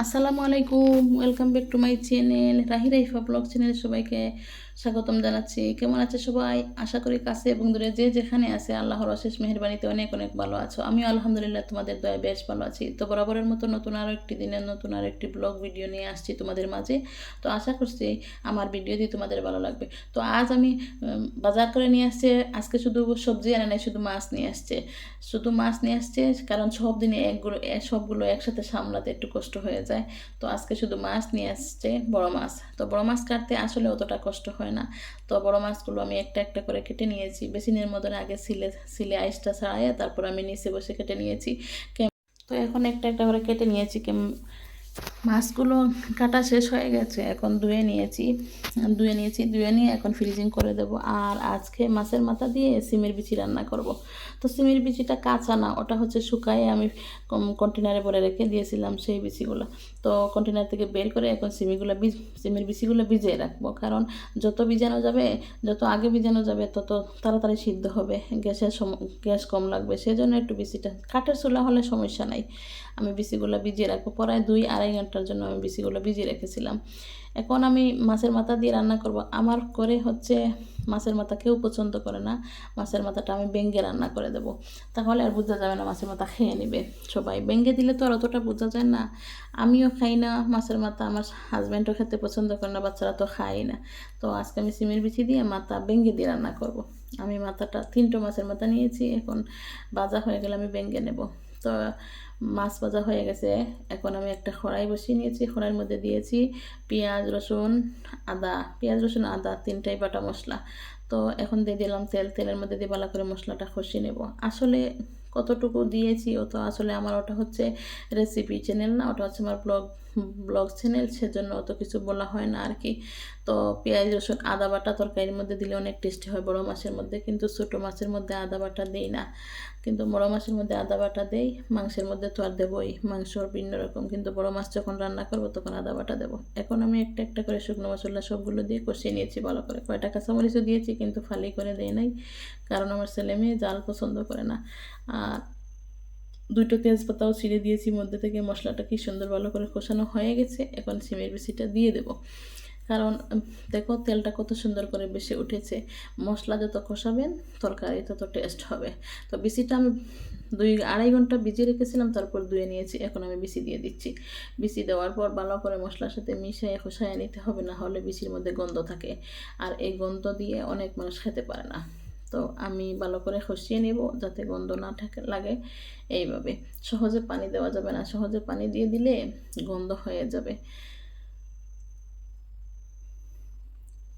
আসসালামু আলাইকুম welcome back to my channel Rahi Raifa vlog চ্যানেলে সবাইকে স্বাগতম জানাচ্ছি। কেমন আছে সবাই? আশা করি কাছে এবং দূরে যে যেখানে আছে আল্লাহর অশেষ মেহরবানিতে অনেক অনেক ভালো আছো। আমিও আলহামদুলিল্লাহ তোমাদের দয়া বেশ ভালো আছি। তো বরাবরের মতো নতুন আরও একটি দিনের নতুন আর একটি ব্লগ ভিডিও নিয়ে আসছি তোমাদের মাঝে। তো আশা করছি আমার ভিডিওটি তোমাদের ভালো লাগবে। তো আজ আমি বাজার করে নিয়ে আসছে। আজকে শুধু সবজি আনে নাই, শুধু মাছ নিয়ে আসছে। শুধু মাছ নিয়ে আসছে কারণ সব দিনে একগুলো সবগুলো একসাথে সামলাতে একটু কষ্ট হয়ে যায়। তো আজকে শুধু মাছ নিয়ে আসছে, বড় মাছ। তো বড় মাছ কাটতে আসলে অতটা কষ্ট হয় না। তো বড় মাছগুলো আমি একটা একটা করে কেটে নিয়েছি। বেসিনের মতন আগে সিলে সিলে আইসটা ছাড়াইয়া তারপর আমি নিচে বসে কেটে নিয়েছি। তো এখন একটা একটা করে কেটে নিয়েছি। মাছগুলো কাটা শেষ হয়ে গেছে, এখন ধুয়ে নিয়েছি। ধুয়ে নিয়েছি, ধুয়ে নিয়ে এখন ফ্রিজিং করে দেবো। আর আজকে মাছের মাথা দিয়ে সিমের বিচি রান্না করব। তো সিমের বিচিটা কাঁচা না, ওটা হচ্ছে শুকায়ে আমি কন্টেনারে ভরে রেখে দিয়েছিলাম সেই বিচিগুলো। তো কন্টেনার থেকে বের করে এখন সিমিগুলো বীজ, সিমের বিচিগুলো ভিজিয়ে রাখব। কারণ যত ভিজানো যাবে, যত আগে ভিজানো যাবে, তত তাড়াতাড়ি সিদ্ধ হবে। গ্যাসের সম, গ্যাস কম লাগবে। সেই জন্য একটু বিচিটা, কাঠের চুলা হলে সমস্যা নাই। আমি বিচিগুলো ভিজিয়ে রাখব। প্রায় দুই আড়াই ঘণ্টার জন্য আমি বিচিগুলো ভিজিয়ে রেখেছিলাম। এখন আমি মাছের মাথা দিয়ে রান্না করব। আমার করে হচ্ছে মাছের মাথা কেউ পছন্দ করে না। মাছের মাথাটা আমি বেঙ্গে রান্না করে দেব। তাহলে আর বোঝা যাবে না মাছের মাথা খেয়ে নেবে সবাই। বেঙ্গে দিলে তো আর অতটা বোঝা যায় না। আমিও খাই না, মাছের মাথা আমার হাজব্যান্ডও খেতে পছন্দ করে না, বাচ্চারা তো খাই না। তো আজকে আমি সিমের বিচি দিয়ে মাথা বেঙ্গে দিয়ে রান্না করব। আমি মাথাটা তিনটো মাছের মাথা নিয়েছি, এখন বাজা হয়ে গেলে আমি বেঙ্গে নেব। তো মাছ ভাজা হয়ে গেছে। এখন আমি একটা খড়াই বসিয়ে নিয়েছি খড়াইয়ের মধ্যে দিয়েছি পেঁয়াজ, রসুন, আদা। পেঁয়াজ, রসুন, আদা তিনটাই বাটা মশলা। তো এখন দিয়ে দিলাম তেল। তেলের মধ্যে দিয়ে ভালো করে মশলাটা কষিয়ে নেব। আসলে কতটুকু দিয়েছি ও তো আসলে আমার ওটা হচ্ছে রেসিপি চ্যানেল না, ওটা হচ্ছে আমার ব্লগ ব্লগ চ্যানেল, সেজন্য অত কিছু বলা হয় না আর কি। তো পেঁয়াজ, রসুন, আদা বাটা তরকারির মধ্যে দিলে অনেক টেস্টি হয় বড় মাছের মধ্যে, কিন্তু ছোটো মাছের মধ্যে আদা বাটা দেই না। কিন্তু বড় মাছের মধ্যে আদা বাটা দেই, মাংসের মধ্যে তো আর দেবই মাংসর ভিন্ন রকম। কিন্তু বড় মাছ যখন রান্না করব, তখন আদা বাটা দেবো। এখন আমি একটা একটা করে শুকনো মশলা সবগুলো দিয়ে কষিয়ে নিয়েছি ভালো করে। কয়টা কাঁচামরিচও দিয়েছি, কিন্তু ফালি করে দেয় নাই, কারণ আমার ছেলে মেয়ে জাল পছন্দ করে না। আর দুটো তেজপাতাও ছিঁড়ে দিয়েছি, মধ্যে থেকে মশলাটা কি সুন্দর ভালো করে কষানো হয়ে গেছে, এখন সিমের বেশিটা দিয়ে দেবো। কারণ দেখো তেলটা কত সুন্দর করে বেশি উঠেছে। মশলা যত কষাবেন, তরকারি তত টেস্ট হবে। তো বিসিটা আমি দুই, আড়াই ঘণ্টা ভিজিয়ে রেখেছিলাম, তারপর ধুয়ে নিয়েছি, এখন আমি বিসি দিয়ে দিচ্ছি। বিসি দেওয়ার পর ভালো করে মশলার সাথে মিশিয়ে কষায় নিতে হবে, না হলে বিসির মধ্যে গন্ধ থাকে। আর এই গন্ধ দিয়ে অনেক মানুষ খেতে পারে না। তো আমি ভালো করে খসিয়ে নিব যাতে গন্ধ না থাকে লাগে এইভাবে। সহজে পানি দেওয়া যাবে না। সহজে পানি দিয়ে দিলে গন্ধ হয়ে যাবে।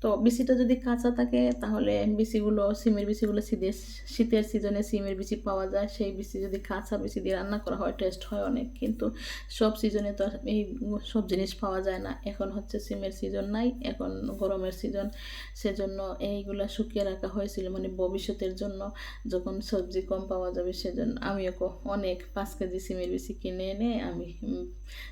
তো বিচিটা যদি কাঁচা থাকে, তাহলে বিচিগুলো সিমের বিচিগুলো শীতের শীতের সিজনে সিমের বিচি পাওয়া যায়। সেই বিচি যদি কাঁচা বিচি দিয়ে রান্না করা হয় টেস্ট হয় অনেক। কিন্তু সব সিজনে তো এই সব জিনিস পাওয়া যায় না। এখন হচ্ছে সিমের সিজন নাই, এখন গরমের সিজন সেজন্য এইগুলা শুকিয়ে রাখা হয়েছিল মানে ভবিষ্যতের জন্য। যখন সবজি কম পাওয়া যাবে, সেজন্য আমিও ক- অনেক পাঁচ কেজি সিমের বিচি কিনে এনে আমি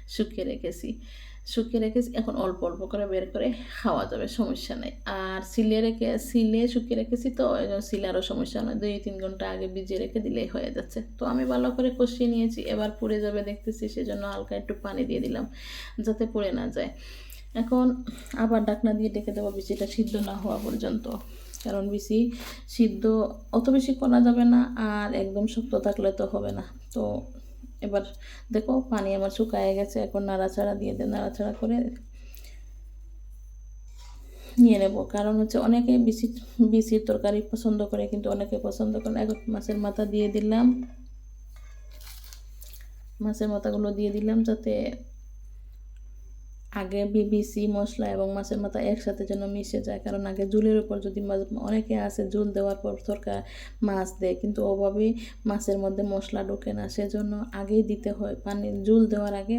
শুকিয়ে রেখেছি। শুকিয়ে রেখেছি, এখন অল্প অল্প করে বের করে খাওয়া যাবে, সমস্যা নেই। আর সিলে রেখে সিলে শুকিয়ে রেখেছি তো সিলে আরও সমস্যা নয় দুই তিন ঘণ্টা আগে ভিজিয়ে রেখে দিলেই হয়ে যাচ্ছে। তো আমি ভালো করে কষিয়ে নিয়েছি, এবার পুড়ে যাবে দেখতেছি, সেজন্য হালকা একটু পানি দিয়ে দিলাম, যাতে পুড়ে না যায়। এখন আবার ডাকনা দিয়ে ডেকে দেবো, বিচিটা সিদ্ধ না হওয়া পর্যন্ত। কারণ বিচি সিদ্ধ অত বেশি করা যাবে না, আর একদম শক্ত থাকলে তো হবে না। তো এবার দেখো পানি আমার শুকায় গেছে, এখন নাড়াচাড়া দিয়ে দিয়ে নাড়াচাড়া করে নিয়ে নেব। কারণ হচ্ছে অনেকে বিচি বিচির তরকারি পছন্দ করে, কিন্তু অনেকে পছন্দ করে এখন মাছের মাথা দিয়ে দিলাম। মাছের মাথাগুলো দিয়ে দিলাম যাতে আগে বিবিসি, মশলা এবং মাছের মাথা একসাথে যেন মিশে যায়। কারণ আগে জুলের উপর যদি অনেকে আছে জুল দেওয়ার পর তরকার মাছ দেয়, কিন্তু ওভাবে মাছের মধ্যে মশলা ঢোকে না। সেজন্য আগেই দিতে হয়। পানি জুল দেওয়ার আগে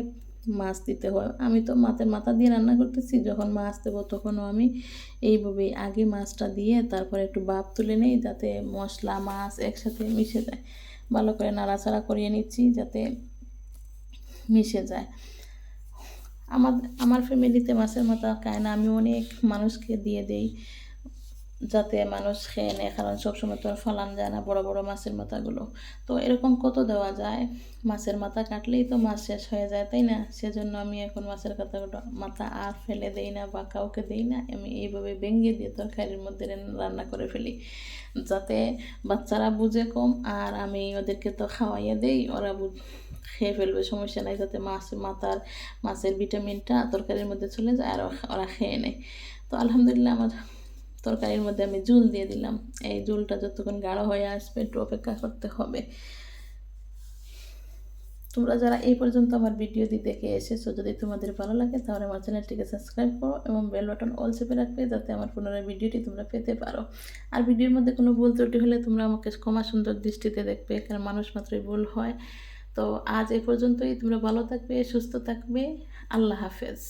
মাছ দিতে হয়। আমি তো মাছের মাথা দিয়ে রান্না করতেছি, যখন মাছ দেবো তখনও আমি এইভাবেই আগে মাছটা দিয়ে তারপরে একটু ভাপ তুলে নেই যাতে মশলা, মাছ একসাথে মিশে যায়। ভালো করে নাড়াচাড়া করিয়ে নিচ্ছি যাতে মিশে যায়। আমার আমার ফ্যামিলিতে মাছের মাথা খায় না। আমি অনেক মানুষকে দিয়ে দেই। যাতে মানুষ খেয়ে নেয়, কারণ সবসময় তো আর ফলান যায় না বড় বড় মাছের মাথাগুলো। তো এরকম কত দেওয়া যায়? মাছের মাথা কাটলেই তো মাছ শেষ হয়ে যায়, তাই না? সেজন্য আমি এখন মাছের কাতাগুলো মাথা আর ফেলে দেই না বা কাউকে দেই না, আমি এইভাবে ভেঙে দিয়ে তরকারির মধ্যে রান্না করে ফেলি। যাতে বাচ্চারা বুঝে কম, আর আমি ওদেরকে তো খাওয়াইয়া দেই, ওরা খেয়ে ফেলবে, সমস্যা নাই, যাতে মাছ, মাথার, মাছের ভিটামিনটা তরকারির মধ্যে চলে যায় আর ওরা খেয়ে নেয়। তো আলহামদুলিল্লাহ আমার তরকারির মধ্যে আমি জুল দিয়ে দিলাম। এই জুলটা যতক্ষণ গাঢ় হয়ে আসবে, একটু অপেক্ষা করতে হবে। তোমরা যারা এই পর্যন্ত আমার ভিডিওটি দেখে এসেছ, যদি তোমাদের ভালো লাগে, তাহলে আমার চ্যানেলটিকে সাবস্ক্রাইব করো এবং বেল বাটন অল চেপে রাখবে যাতে আমার পুনরায় ভিডিওটি তোমরা পেতে পারো। আর ভিডিওর মধ্যে কোনো ভুল ত্রুটি হলে তোমরা আমাকে ক্ষমা সুন্দর দৃষ্টিতে দেখবে, কারণ মানুষ মাত্রই ভুল হয়। তো আজ এ পর্যন্তই। তোমরা ভালো থাকবে, সুস্থ থাকবে। আল্লাহ হাফেজ।